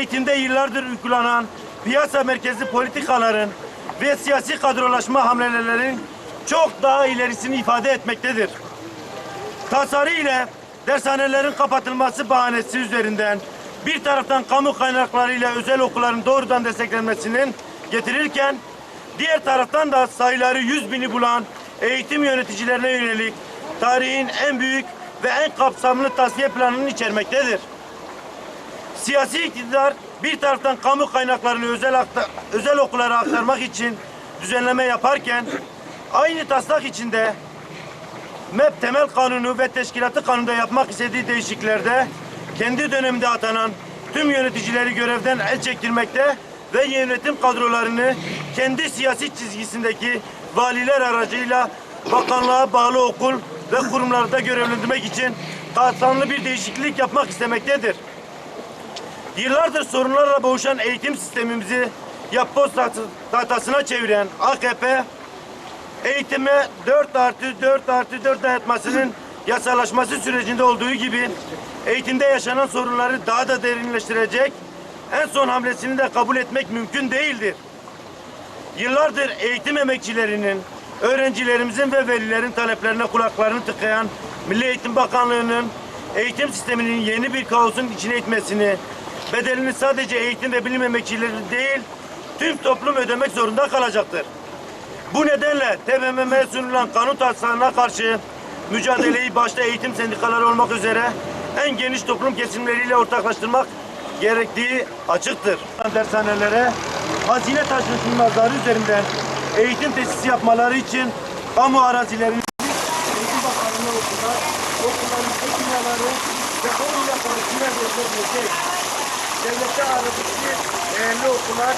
Eğitimde yıllardır uygulanan piyasa merkezi politikaların ve siyasi kadrolaşma hamlelerinin çok daha ilerisini ifade etmektedir. Tasarı ile dershanelerin kapatılması bahanesi üzerinden bir taraftan kamu kaynaklarıyla özel okulların doğrudan desteklenmesinin getirirken diğer taraftan da sayıları yüz bini bulan eğitim yöneticilerine yönelik tarihin en büyük ve en kapsamlı tasfiye planını içermektedir. Siyasi iktidar bir taraftan kamu kaynaklarını özel özel okullara aktarmak için düzenleme yaparken aynı taslak içinde MEP temel kanunu ve teşkilatı kanunda yapmak istediği değişikliklerde kendi döneminde atanan tüm yöneticileri görevden el çektirmekte ve yönetim kadrolarını kendi siyasi çizgisindeki valiler aracıyla bakanlığa bağlı okul ve kurumlarda görevlendirmek için kapsamlı bir değişiklik yapmak istemektedir. Yıllardır sorunlarla boğuşan eğitim sistemimizi yapboz tahtasına çeviren AKP, eğitime 4 artı 4 artı 4 dayatmasının yasalaşması sürecinde olduğu gibi eğitimde yaşanan sorunları daha da derinleştirecek en son hamlesini de kabul etmek mümkün değildir. Yıllardır eğitim emekçilerinin, öğrencilerimizin ve velilerin taleplerine kulaklarını tıkayan Milli Eğitim Bakanlığı'nın eğitim sisteminin yeni bir kaosun içine itmesini, bedelini sadece eğitim ve bilim emekçileri değil, tüm toplum ödemek zorunda kalacaktır. Bu nedenle TBMM'ye sunulan kanun taslağına karşı mücadeleyi başta eğitim sendikaları olmak üzere en geniş toplum kesimleriyle ortaklaştırmak gerektiği açıktır. Dershanelere hazine taşınmazları üzerinden eğitim tesisi yapmaları için kamu arazilerini Eğitim Bakanlığı'na okullar, okulların ek binaları ve kamu yapılarıyla verilebilecek. Devlete aradıklı değerli okullar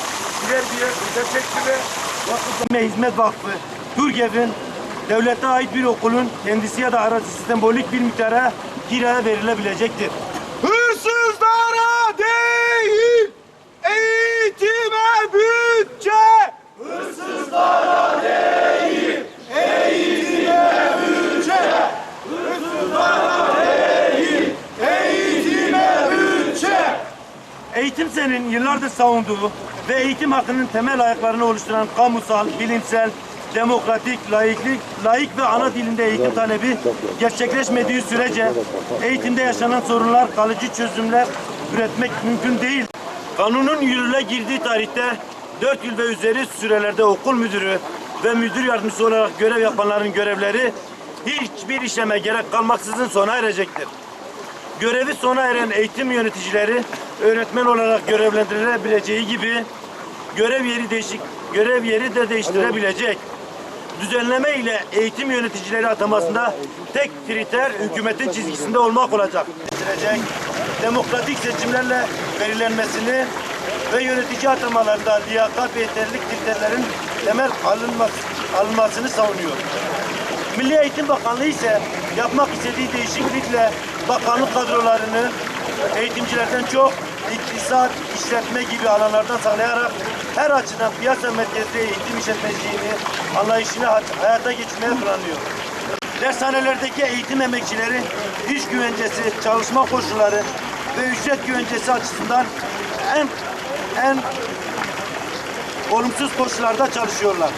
birer birer özel ve Vakıf ve Hizmet Vakfı, TÜRGEV'in devlete ait bir okulun kendisi ya da arazisi sembolik bir miktara kiraya verilebilecektir. Hırsızlara değil Eğitime bütçe Hırsızlara değil Eğitime bütçe Hırsızlara değil Eğitime bütçe Eğitim senin yıllardır savunduğu ve eğitim hakkının temel ayaklarını oluşturan kamusal, bilimsel, demokratik, laiklik, laik ve ana dilinde eğitim talebi gerçekleşmediği sürece eğitimde yaşanan sorunlar kalıcı çözümler üretmek mümkün değil. Kanunun yürürlüğe girdiği tarihte 4 yıl ve üzeri sürelerde okul müdürü ve müdür yardımcısı olarak görev yapanların görevleri hiçbir işleme gerek kalmaksızın sona erecektir. Görevi sona eren eğitim yöneticileri öğretmen olarak görevlendirilebileceği gibi görev yeri değişik görev yeri de değiştirebilecek. Düzenleme ile eğitim yöneticileri atamasında tek kriter hükümetin çizgisinde olmak olacak. Demokratik seçimlerle belirlenmesini ve yönetici atamalarında liyakat ve yeterlilik kriterlerin temel alınması, alınmasını savunuyor. Milli Eğitim Bakanlığı ise yapmak istediği değişiklikle bakanlık kadrolarını eğitimcilerden çok iktisat, işletme gibi alanlardan sağlayarak her açıdan piyasa merkezli eğitim işletmeciliğini anlayışını hayata geçirmeye planlıyor. Dershanelerdeki eğitim emekçileri, iş güvencesi, çalışma koşulları, ve ücret güvencesi açısından en en olumsuz koşullarda çalışıyorlar.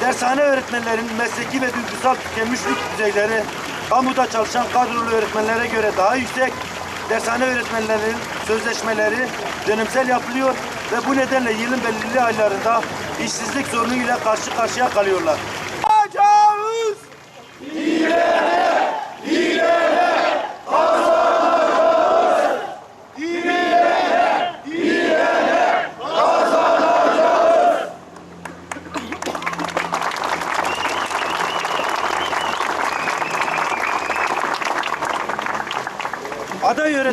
Dershane öğretmenlerin mesleki ve duygusal tükenmişlik düzeyleri kamuda çalışan kadrolu öğretmenlere göre daha yüksek. Dershane öğretmenlerinin sözleşmeleri dönemsel yapılıyor ve bu nedenle yılın belirli aylarında işsizlik sorunuyla karşı karşıya kalıyorlar.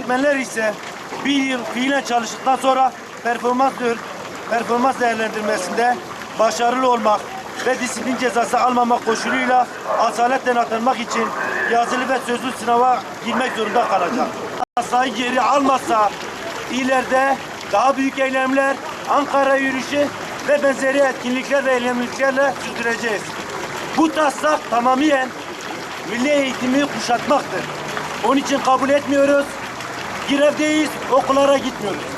Öğretmenler ise bir yıl fiilen çalıştıktan sonra performans performans değerlendirmesinde başarılı olmak ve disiplin cezası almamak koşuluyla asaletten atılmak için yazılı ve sözlü sınava girmek zorunda kalacak. Asayı geri almazsa ileride daha büyük eylemler, Ankara yürüyüşü ve benzeri etkinlikler ve eylemliklerle sürdüreceğiz. Bu taslak tamamen milli eğitimi kuşatmaktır. Onun için kabul etmiyoruz. Grevdeyiz, okullara gitmiyoruz.